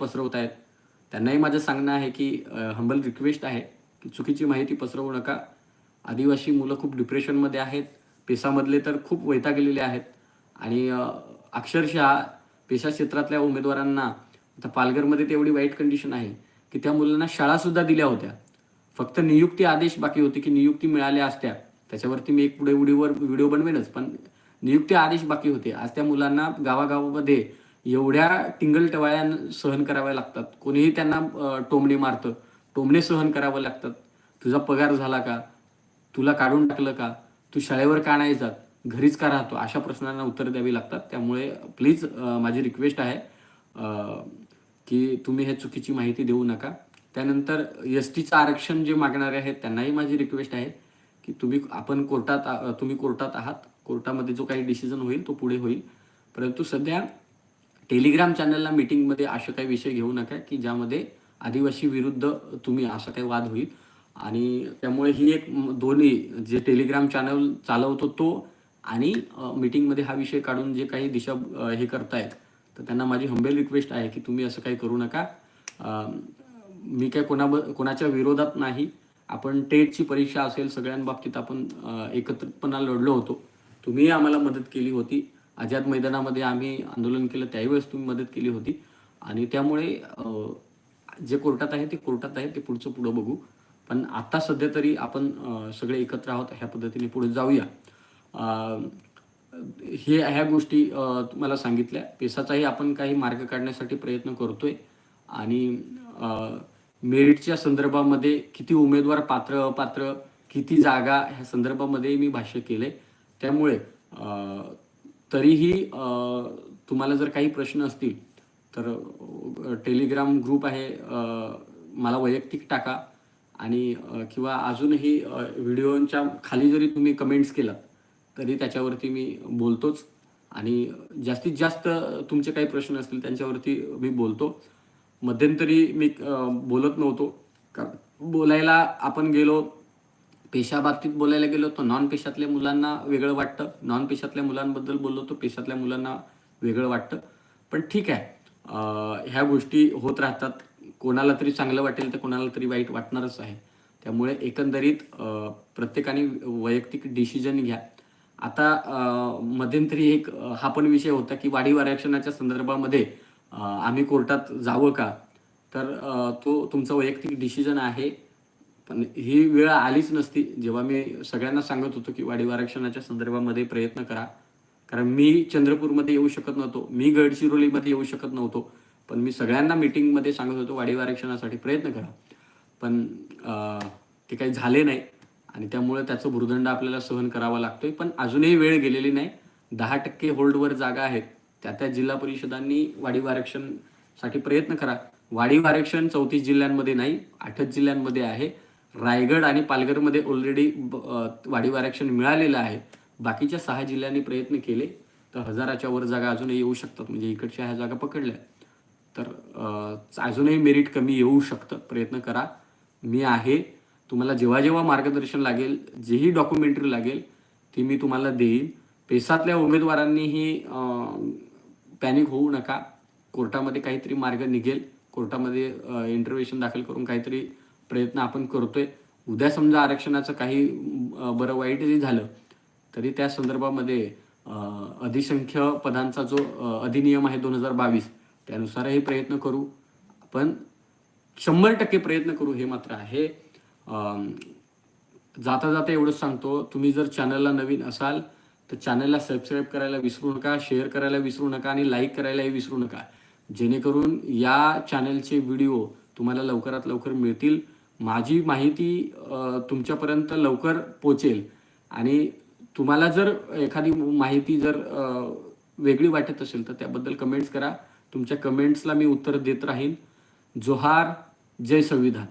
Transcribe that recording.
पसरवत आहेत त्यांनाही माझं सांगणं आहे की हंबल रिक्वेस्ट आहे की चुकीची माहिती पसरवू नका. आदिवासी मुलं खूप डिप्रेशनमध्ये आहेत. पेसामधले तर खूप वैता गेलेले आहेत. आणि अक्षरशः पेशा क्षेत्रातल्या उमेदवारांना आता पालघरमध्ये तेवढी एवढी वाईट कंडिशन आहे की त्या मुलांना शाळासुद्धा दिल्या होत्या. फक्त नियुक्ती आदेश बाकी होते की नियुक्ती मिळाल्या असत्या. त्याच्यावरती मी एक पुढे व्हिडिओवर व्हिडिओ बनवेनच पण नियुक्ती आदेश बाकी होते. आज त्या मुलांना गावागावामध्ये एवढ्या टिंगल टवाळ्या सहन कराव्या लागतात. कोणीही त्यांना टोमणे मारतं. टोमणे सहन करावं लागतात. तुझा पगार झाला का? तुला काढून टाकलं का? तू शाळेवर का नाही जात? घरीच का राहतो? अशा प्रश्नांना उत्तर द्यावी लागतात. त्यामुळे प्लीज माझी रिक्वेस्ट आहे की तुम्ही हे चुकीची माहिती देऊ नका. त्यानंतर एस टीचं आरक्षण जे मागणारे आहेत त्यांनाही माझी रिक्वेस्ट आहे की तुम्ही आपण कोर्टात तुम्ही कोर्टात आहात. कोर्टामध्ये जो काही डिसिजन होईल तो पुढे होईल. परंतु सध्या टेलिग्राम चॅनलला मीटिंगमध्ये असे काही विषय घेऊ नका की ज्यामध्ये आदिवासी विरुद्ध तुम्ही असा काही वाद होईल. आणि त्यामुळे ही एक दोन्ही जे टेलिग्राम चॅनल चालवतो तो आणि मीटिंगमध्ये हा विषय काढून जे काही दिशा हे करतायत तर त्यांना माझी हंबेल रिक्वेस्ट आहे की तुम्ही असं काही करू नका. मी काय कोणाब कोणाच्या विरोधात नाही. आपण टेटची परीक्षा असेल सगळ्यांबाबतीत आपण एकत्रितपणा लढलो होतो. तुम्हीही आम्हाला मदत केली होती. आझाद मैदानामध्ये आम्ही आंदोलन केलं त्यावेळेस तुम्ही मदत केली होती. आणि त्यामुळे जे कोर्टात आहे ते कोर्टात आहे ते पुढचं पुढं बघू. पण आता सध्या तरी आपण सगळे एकत्र आहोत ह्या पद्धतीने पुढे जाऊया. हे ह्या गोष्टी तुम्हाला सांगितल्या. पेसाचाही आपण काही मार्ग काढण्यासाठी प्रयत्न करतोय. आणि मेरिटच्या संदर्भामध्ये किती उमेदवार पात्र अपात्र किती जागा ह्या संदर्भामध्ये मी भाष्य केले त्यामुळे तरीही तुम्हाला जर काही प्रश्न असतील तर टेलिग्राम ग्रुप आहे मला वैयक्तिक टाका आणि किंवा अजूनही व्हिडिओच्या खाली जरी तुम्ही कमेंट्स केलं तरी त्याच्यावरती मी बोलतोच आणि जास्तीत जास्त तुमचे काही प्रश्न असतील त्यांच्यावरती मी बोलतो. मध्यंतरी मी बोलत नव्हतो. कारण बोलायला आपण गेलो पेशाबाबतीत बोलायला गेलो तर नॉन पेशातल्या मुलांना वेगळं वाटतं. नॉन पेशातल्या मुलांबद्दल बोललो तर पेशातल्या मुलांना वेगळं वाटतं. पण ठीक आहे. ह्या गोष्टी होत राहतात. कोणाला तरी चांगलं वाटेल तर कोणाला तरी वाईट वाटणारच आहे. त्यामुळे एकंदरीत प्रत्येकाने वैयक्तिक डिसिजन घ्या. आता मध्यंतरी एक हा पण विषय होता की वाढीव आरक्षणाच्या संदर्भामध्ये आम्ही कोर्टात जावं का? तर तो तुमचा वैयक्तिक डिसिजन आहे. पण ही वेळ आलीच नसती. जेव्हा मी सगळ्यांना सांगत होतो की वाढीव आरक्षणाच्या संदर्भामध्ये प्रयत्न करा. कारण मी चंद्रपूरमध्ये येऊ शकत नव्हतो. मी गडचिरोलीमध्ये येऊ शकत नव्हतो. पण मी सगळ्यांना मीटिंगमध्ये सांगत होतो वाढीव आरक्षणासाठी प्रयत्न करा. पण ते काही झाले नाही. आणि त्यामुळे त्याचं भूर्दंड आपल्याला सहन करावा लागतोय. पण अजूनही वेळ गेलेली नाही. दहा टक्के होल्डवर जागा आहेत. त्या त्या जिल्हा परिषदांनी वाढीव आरक्षणसाठी प्रयत्न करा. वाढीव आरक्षण चौतीस जिल्ह्यांमध्ये नाही आठच जिल्ह्यांमध्ये आहे. रायगड आणि पालघरमध्ये ऑलरेडी वाढीव आरक्षण मिळालेलं आहे. बाकीच्या सहा जिल्ह्यांनी प्रयत्न केले तर हजाराच्या वर जागा अजूनही येऊ शकतात म्हणजे इकडच्या ह्या जागा पकडल्या. तर अजूनही मेरिट कमी येऊ शकतं प्रयत्न करा. मी आहे तुम्हाला जेव्हा जेव्हा मार्गदर्शन लागेल जेही डॉक्युमेंटरी लागेल ती मी तुम्हाला देईन. पेसातल्या उमेदवारांनीही पॅनिक होऊ नका. कोर्टामध्ये काहीतरी मार्ग निघेल. कोर्टामध्ये इंटरव्हेशन दाखल करून काहीतरी प्रयत्न आपण करतोय. उद्या समजा आरक्षणाचं काही बरं वाईट जरी झालं तरी त्या संदर्भामध्ये अधिसंख्य पदांचा जो अधिनियम आहे दोन हजार बावीस त्यानुसारही प्रयत्न करू. पण शंभर टक्के प्रयत्न करू हे मात्र आहे. जाता जाता एवढंच सांगतो तुम्ही जर चॅनलला नवीन असाल तर चॅनलला सबस्क्राईब करायला विसरू नका शेअर करायला विसरू नका आणि लाईक करायलाही विसरू नका. जेणेकरून या चॅनलचे व्हिडिओ तुम्हाला लवकरात लवकर मिळतील. माझी माहिती तुमच्यापर्यंत लवकर पोचेल. आणि तुम्हाला जर एखादी माहिती जर वेगळी वाटत असेल तर त्याबद्दल कमेंट्स करा. तुमच्या कमेंट्सला मी उत्तर देत राहीन. जोहार जय संविधान.